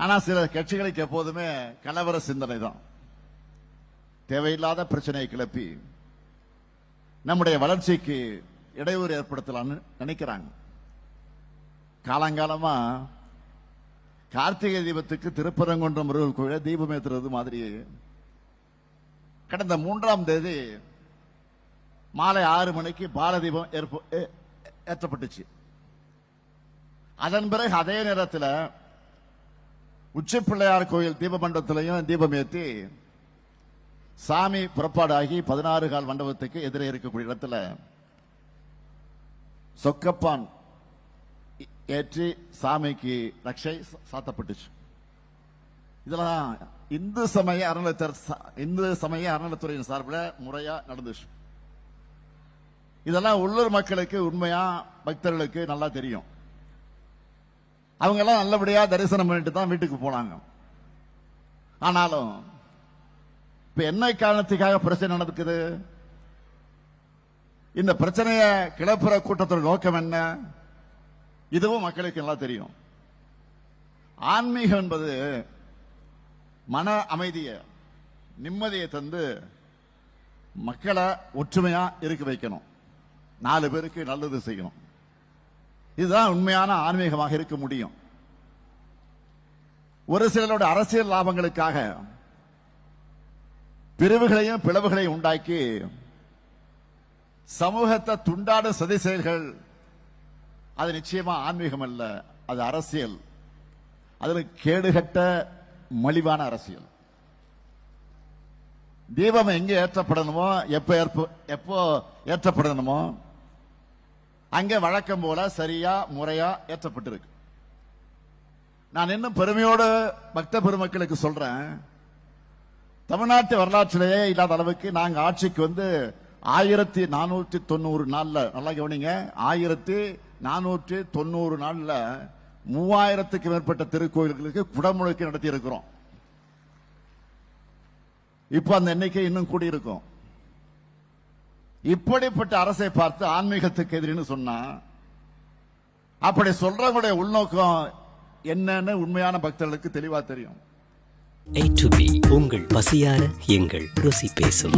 ஆனா சில கட்சிகளுக்கு எப்போதுமே கலவர சிந்தனை தான். தேவையில்லாத பிரச்சனையை கிளப்பி நம்முடைய வளர்ச்சிக்கு இடையூறு ஏற்படுத்தலாம்னு நினைக்கிறாங்க. காலங்காலமா கார்த்திகை தீபத்துக்கு திருப்பரங்குன்றம் முருகன் கோயில தீபம் ஏத்துறது மாதிரி கடந்த மூன்றாம் தேதி மாலை ஆறு மணிக்கு பாலதீபம் ஏற்ப- ஏ- ஏற்றப்பட்டுச்சு. அதன் பிறகு அதே நேரத்தில் உச்சி பிள்ளையார் கோயில் தீபமண்டபத்திலையும் தீபம் ஏற்றி சாமி புறப்பாடாகி பதினாறு கால் மண்டபத்துக்கு எதிரே இருக்கக்கூடிய இடத்துல சொக்கப்பான் ஏற்றி சாமிக்கு ரக்ஷை சாத்தப்பட்டுச்சு. இதெல்லாம் இந்து சமய அறநிலையத்தர் இந்து சமய அறநிலைத்துறையின் சார்பில் முறையா நடந்துச்சு. இதெல்லாம் உள்ளூர் மக்களுக்கு உண்மையா பக்தர்களுக்கு நல்லா தெரியும். அவங்க எல்லாம் நல்லபடியா தரிசனம் பண்ணிட்டு தான் வீட்டுக்கு போனாங்க. ஆனாலும் இப்ப என்ன காரணத்துக்காக பிரச்சனை நடக்குது? இந்த பிரச்சனையை கிளப்புற கூட்டத்தோட நோக்கம் என்ன? இதுவும் மக்களுக்கு நல்லா தெரியும். ஆன்மீகம் என்பது மன அமைதியை நிம்மதியை தந்து மக்களை ஒற்றுமையா இருக்க வைக்கணும். நாலு பேருக்கு நல்லது செய்யணும். இதுதான் உண்மையான ஆன்மீகமாக இருக்க முடியும். ஒரு சிலரோட அரசியல் லாபங்களுக்காக பிரிவுகளையும் பிளவுகளையும் உண்டாக்கி சமூகத்தை துண்டாடும் சதி செயல்கள் அது நிச்சயமா ஆன்மீகம் அல்ல அது அரசியல். அதில் கேடுகட்ட மலிவான அரசியல். தீபம் எங்கே ஏற்றப்படணுமோ எப்போ எப்போ ஏற்றப்படணுமோ அங்கே வழக்கம் போல சரியா முறையா ஏற்றப்பட்டிருக்கு. நான் இன்னும் பெருமையோடு பக்த பெருமக்களுக்கு சொல்றேன். தமிழ்நாட்டு வரலாற்றிலேயே இல்லாத அளவுக்கு நாங்க ஆட்சிக்கு வந்து ஆயிரத்தி நானூற்றி தொண்ணூறு நாள்ல நல்லா கவனிங்க ஆயிரத்தி நானூற்றி தொண்ணூறு நாள்ல மூவாயிரத்துக்கு மேற்பட்ட திருக்கோயில்களுக்கு குடமுழுக்கு நடத்தி இருக்கிறோம் இப்போ அந்த எண்ணிக்கை இன்னும் கூடியிருக்கும். இப்படிப்பட்ட அரசை பார்த்து ஆன்மீகத்துக்கு எதிரின்னு சொன்னா அப்படி சொல்றவங்களுடைய உள்நோக்கம் என்னன்னு உண்மையான பக்தர்களுக்கு தெளிவா தெரியும் B உங்கள் பசியார எங்கள் ருசி பேசும்.